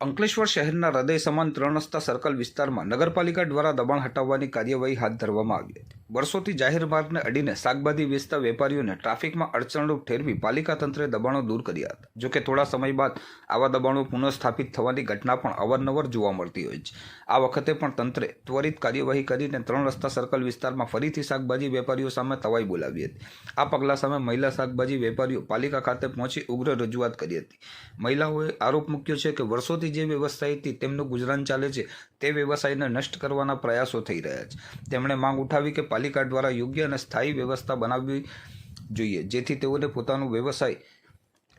અંકલેશ્વર શહેરના હૃદય સમાન ત્રણ રસ્તા સર્કલ વિસ્તારમાં નગરપાલિકા દ્વારા દબાણ હટાવવાની કાર્યવાહી હાથ ધરવામાં આવી હતી. વર્ષોથી જાહેર માર્ગને અડીને શાકભાજી વેચતા વેપારીઓને ટ્રાફિકમાં અડચણરૂપ ઠેરવી પાલિકા તંત્રે દબાણો દૂર કર્યા હતા. જોકે થોડા સમય બાદ આવા દબાણો પુનઃસ્થાપિત થવાની ઘટના પણ અવારનવાર જોવા મળતી હોય છે. આ વખતે પણ તંત્રે ત્વરિત કાર્યવાહી કરીને ત્રણ રસ્તા સર્કલ વિસ્તારમાં ફરીથી શાકભાજી વેપારીઓ સામે તવાઈ બોલાવી હતી. આ પગલાં સામે મહિલા શાકભાજી વેપારીઓ પાલિકા ખાતે પહોંચી ઉગ્ર રજૂઆત કરી હતી. મહિલાઓએ આરોપ મૂક્યો છે કે વર્ષોથી જે વ્યવસાયથી તેમનું ગુજરાન ચાલે છે તે વ્યવસાયને નષ્ટ કરવાના પ્રયાસો થઈ રહ્યા છે. તેમણે માંગ ઉઠાવી કે પાલિકા દ્વારા યોગ્ય અને સ્થાયી વ્યવસ્થા બનાવવી જોઈએ જેથી તેઓને પોતાનો વ્યવસાય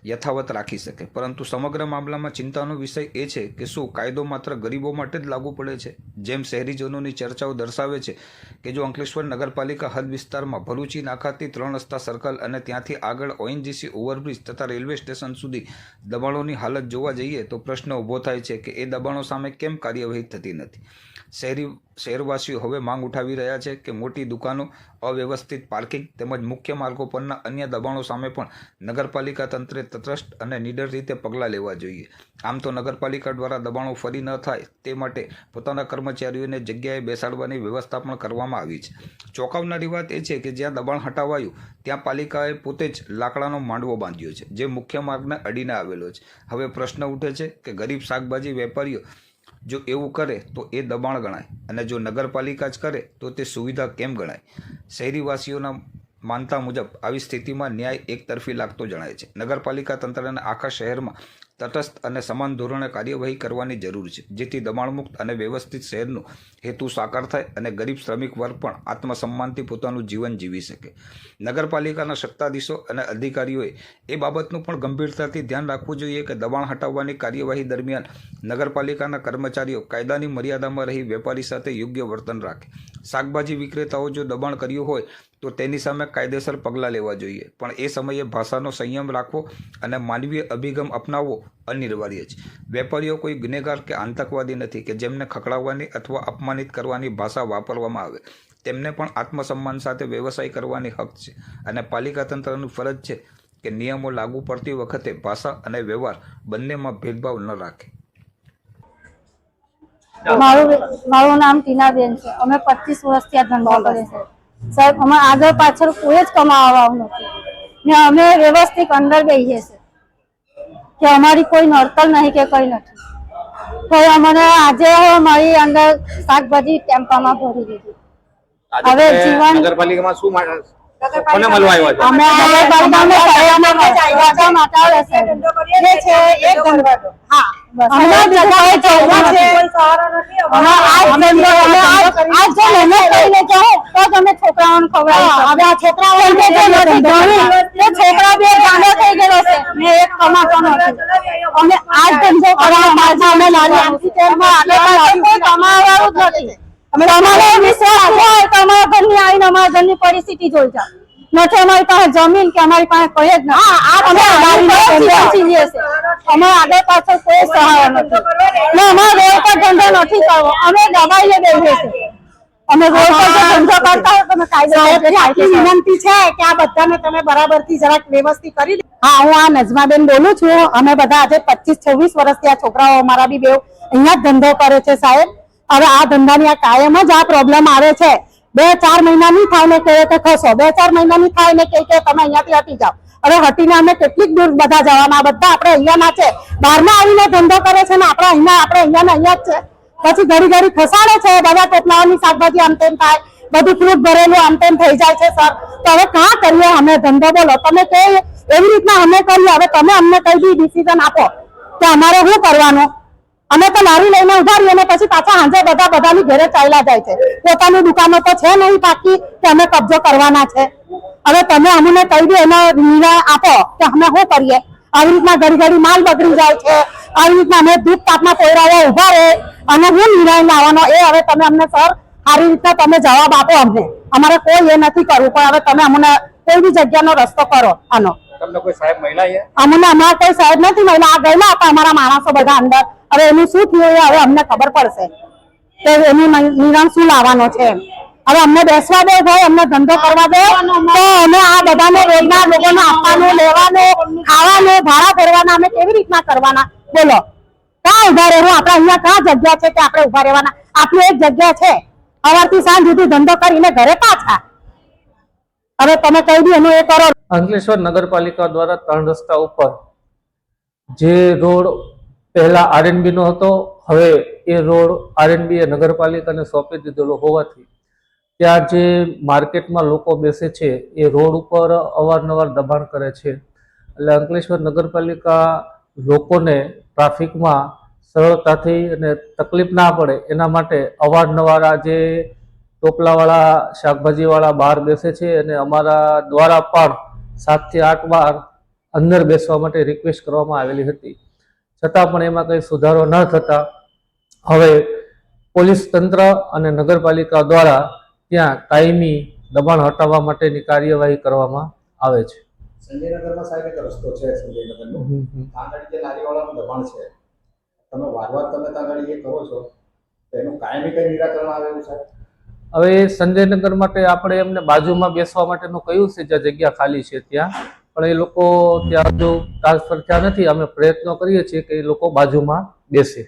યથાવત રાખી શકે. પરંતુ સમગ્ર મામલામાં ચિંતાનો વિષય એ છે કે શું કાયદો માત્ર ગરીબો માટે જ લાગુ પડે છે? જેમ શહેરીજનોની ચર્ચાઓ દર્શાવે છે કે જો અંકલેશ્વર નગરપાલિકા હદ વિસ્તારમાં ભરૂચી નાકાથી ત્રણ રસ્તા સર્કલ અને ત્યાંથી આગળ ઓએનજીસી ઓવરબ્રિજ તથા રેલવે સ્ટેશન સુધી દબાણોની હાલત જોવા જઈએ તો પ્રશ્ન ઊભો થાય છે કે એ દબાણો સામે કેમ કાર્યવાહી થતી નથી? શહેરી શહેરવાસીઓ હવે માંગ ઉઠાવી રહ્યા છે કે મોટી દુકાનો, અવ્યવસ્થિત પાર્કિંગ તેમજ મુખ્ય માર્ગો પરના અન્ય દબાણો સામે પણ નગરપાલિકા તંત્રે તટસ્થ અને નીડર રીતે પગલાં લેવા જોઈએ. આમ તો નગરપાલિકા દ્વારા દબાણો ફરી ન થાય તે માટે પોતાના કર્મચારીઓને જગ્યાએ બેસાડવાની વ્યવસ્થા પણ કરવામાં આવી છે. ચોંકાવનારી વાત એ છે કે જ્યાં દબાણ હટાવાયું, ત્યાં પાલિકાએ પોતે જ લાકડાનો માંડવો બાંધ્યો છે, જે મુખ્ય માર્ગને અડીને આવેલો છે. હવે પ્રશ્ન ઉઠે છે કે ગરીબ શાકભાજી વેપારીઓ જો એવું કરે તો એ દબાણ ગણાય અને જો નગરપાલિકા જ કરે તો તે સુવિધા કેમ ગણાય? શહેરીવાસીઓના માનતા મુજબ આવી સ્થિતિમાં ન્યાય એકતરફી લાગતો જણાય છે. નગરપાલિકા તંત્રને આખા શહેરમાં તટસ્થ અને સમાન ધોરણે કાર્યવાહી કરવાની જરૂર છે, જેથી દબાણમુક્ત અને વ્યવસ્થિત શહેરનો હેતુ સાકાર થાય અને ગરીબ શ્રમિક વર્ગ પણ આત્મસન્માનથી પોતાનું જીવન જીવી શકે. નગરપાલિકાના સત્તાધીશો અને અધિકારીઓએ એ બાબતનું પણ ગંભીરતાથી ધ્યાન રાખવું જોઈએ કે દબાણ હટાવવાની કાર્યવાહી દરમિયાન નગરપાલિકાના કર્મચારીઓ કાયદાની મર્યાદામાં રહી વેપારી સાથે યોગ્ય વર્તન રાખે. શાકભાજી વિક્રેતાઓ જો દબાણ કર્યું હોય, તો તેની સામે કાયદેસર પગલાં લેવા જોઈએ. પણ એ સમયે ભાષાનો સંયમ રાખવો અને માનવીય અભિગમ અપનાવવો અનિવાર્ય છે. વેપારીઓ કોઈ ગુનેગાર કે આતંકવાદી નથી કે જેમને ખકડાવવાની અથવા અપમાનિત કરવાની ભાષા વાપરવામાં આવે. તેમને પણ આત્મસન્માન સાથે વ્યવસાય કરવાની હક છે. અને પાલિકા તંત્રની ફરજ છે કે નિયમો લાગુ પડતી વખતે ભાષા અને વ્યવહાર બંનેમાં ભેદભાવ ન રાખે. મારું મારું નામ ટીનાબેન છે. અમે પચીસ વર્ષથી આ ધંધો કરીએ છીએ. સાહેબ અમે આગળ પાછળ કોઈ જ કમાવાનું નથી. ને અમે વ્યવસ્થિત અંદર બેસીએ છીએ. કે અમારી કોઈ નડતર નહીં કે કઈ નથી. તો અમને આજે મારી અંદર શાકભાજી ટેમ્પામાં ભરી દીધી. હવે જીવન- નગરપાલિકામાં શું અમે નગરપાલિકામાં છે. હા. જવું છે. જ મહેનત કરીને તો તમે છોકરાઓને ખવડાવી હવે આ છોકરાઓ જે જે નથી ભણી એ છોકરા બે ગાંડો થઈ ગયેલો છે ને એક કમાતો નથી અમે આ ધંધો કરવા માટે અમે નાની આમથી તેરમાં આગળ કોઈ કમાવાવાળું જ નથી. અમે વિશ્વાસ હોય. તો અમારા ઘરની આવીને અમારા ઘરની પરિસ્થિતિ જોઈ જાઓ. નથી અમારી પાસે જમીન કે અમારી પાસે કોઈ જ નથી. અમે. અમે આગળ પાછળ કોઈ સહાય નથી. ને અમારે રોડ પર ધંધો નથી કરવો અમે દબાઈને બેસીએ છીએ. અમે રોડ પર જો ધંધો કરતા હોય તો અમે કાયદેસર આટલી વિનંતી છે કે આ બધાને તમે બરાબરથી જરાક વ્યવસ્થિત કરી દે હા હું આ નજમાબેન બોલું છું. અમે બધા આજે પચીસ છવ્વીસ વર્ષથી આ છોકરાઓ અમારા બી બે અહીંયા જ ધંધો કરે છે સાહેબ. હવે આ ધંધાની આ કાયમ જ આ પ્રોબ્લેમ આવે છે. બે ચાર મહિના નહીં થાય ને કહે કે ખસો. બે ચાર મહિના નહીં થાય ને કહે કે તમે અહીંયાથી હટી જાઓ. હવે હટીને અમે કેટલીક દૂર બધા જવાના બધા આપણે અહીંયાના છે. બહારમાં આવીને ધંધો કરે છે ને આપણે અહીંયા આપણે અહીંયાના અહીંયા જ છે. પછી ઘડી ઘડી ખસાડે છે, બધા ટોપલાઓની શાકભાજી આમ તેમ થાય, બધું ફ્રૂટ ભરેલું આમ તેમ થઈ જાય છે સર તો હવે કાં કરીએ અમે? ધંધો બોલો. તમે કે એવી રીતના અમે કરીએ હવે તમે અમને કઈ બી ડિસિઝન આપો કે અમારે શું કરવાનું? અમે તો લારી લઈને ઊભા રહીએ પછી પાછા સાંજે બધા બધાની ઘરે ચાલ્યા જાય છે. પોતાની દુકાનો તો છે નહીં બાકી કે અમે કબજો કરવાના છે. હવે તમે અમને કઈ બી એનો નિર્ણય આપો કે અમે શું કરીએ? આવી રીતના ઘડી ઘડી માલ બગડી જાય છે. આવી રીતના અમે દૂધ તાપમાં કોયરાવા ઊભા રહે અને હું નિર્ણય લાવવાનો એ હવે તમે અમને સર સારી રીતના તમે જવાબ આપો અમને. અમારે કોઈ એ નથી કરવું પણ હવે તમે અમને કોઈ બી જગ્યાનો રસ્તો કરો. આનો. તમને કોઈ સાહેબ મહિલા છે? અમને અમારા કોઈ સાહેબ નથી મહિલા. આ ગયેલા હતા અમારા માણસો બધા અંદર. હવે એનું શું થયું એ હવે અમને ખબર પડશે. કે એનું નિર્ણય શું લાવવાનો છે હવે અમને બેસવા દે ભાઈ અમને ધંધો કરવા દે. તો અમે આ બધાને રોજના લોકોને આપવાનું લેવાનું. ખાવાનું, ભાડા ભરવાના અમે કેવી રીતના કરવાના? બોલો. ક્યાં ઊભા રહેવું? આપણે અહીંયા ક્યાં જગ્યા છે કે આપણે ઊભા રહેવાના? આપણી એક જગ્યા છે. સવારથી સાંજ સુધી ધંધો કરીને ઘરે પાછા. હવે તમે કહી દો, એનું એ કરો. અંકલેશ્વર નગરપાલિકા દ્વારા ત્રણ રસ્તા ઉપર જે રોડ પહેલા આરએનબી નો હતો, હવે એ રોડ આરએનબી એ નગરપાલિકાને સોંપી દીધેલો હોવાથી ત્યાં જે માર્કેટમાં લોકો બેસે છે, એ રોડ ઉપર અવારનવાર દબાણ કરે છે. એટલે અંકલેશ્વર નગરપાલિકા લોકોને ટ્રાફિકમાં સરળતાથી અને તકલીફ ના પડે એના માટે અવારનવાર જે ટોપલાવાળા, શાકભાજીવાળા બહાર બેસે છે અને અમારા દ્વારા પણ સાતથી આઠ વાર અંદર બેસવા માટે રિક્વેસ્ટ કરવામાં આવેલી હતી. છતાં પણ એમાં કંઈ સુધારો ન થતા હવે પોલીસ તંત્ર અને નગરપાલિકા દ્વારા ત્યાં કાયમી દબાણ હટાવવા માટેની કાર્યવાહી કરવામાં આવે છે. સંજયનગરમાં સાહેબ એક રસ્તો છે સંજયનગરનો. આગળ જે લારીવાળાનું દબાણ છે તમે વારવાર તમે આગળ એ કરો છો તો એનું કાયમી કઈ નિરાકરણ આવે એવું સાહેબ? હવે સંજયનગર માટે આપણે એમને બાજુમાં બેસવા માટેનું કહ્યું છે જ્યાં જગ્યા ખાલી છે ત્યાં? પણ એ લોકો ત્યાં જો ટ્રાન્સફર થયા નથી અમે પ્રયત્નો કરીએ છીએ કે એ લોકો બાજુમાં બેસે.